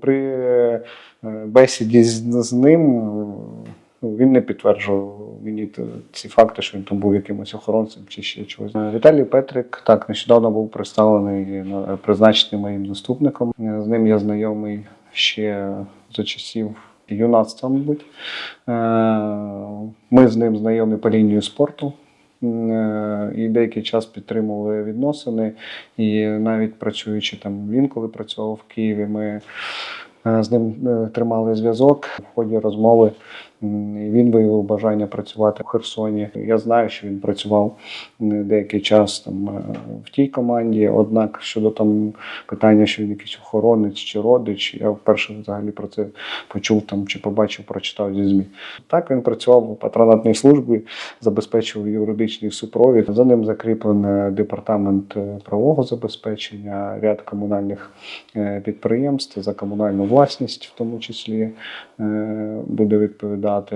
При е, бесіді з, ним е, ну, він не підтверджував мені ці факти, що він там був якимось охоронцем чи ще чогось. Е, Віталій Петрик так нещодавно був представлений на- призначений моїм наступником. З ним я знайомий ще за часів юнацтва, мабуть. Ми з ним знайомі по лінію спорту. Е, І деякий час підтримували відносини. І навіть працюючи там, він коли працював в Києві, ми з ним е, тримали зв'язок в ході розмови. Він виявив бажання працювати в Херсоні. Я знаю, що він працював деякий час там е, в тій команді. Однак щодо там питання, що він якийсь охоронець чи родич, я вперше взагалі про це почув там чи побачив, прочитав зі ЗМІ. Так він працював у патронатній службі, забезпечував юридичний супровід. За ним закріплений департамент е, правового забезпечення, ряд комунальних е, підприємств за комунальну власність, в тому числі е, буде відповідати.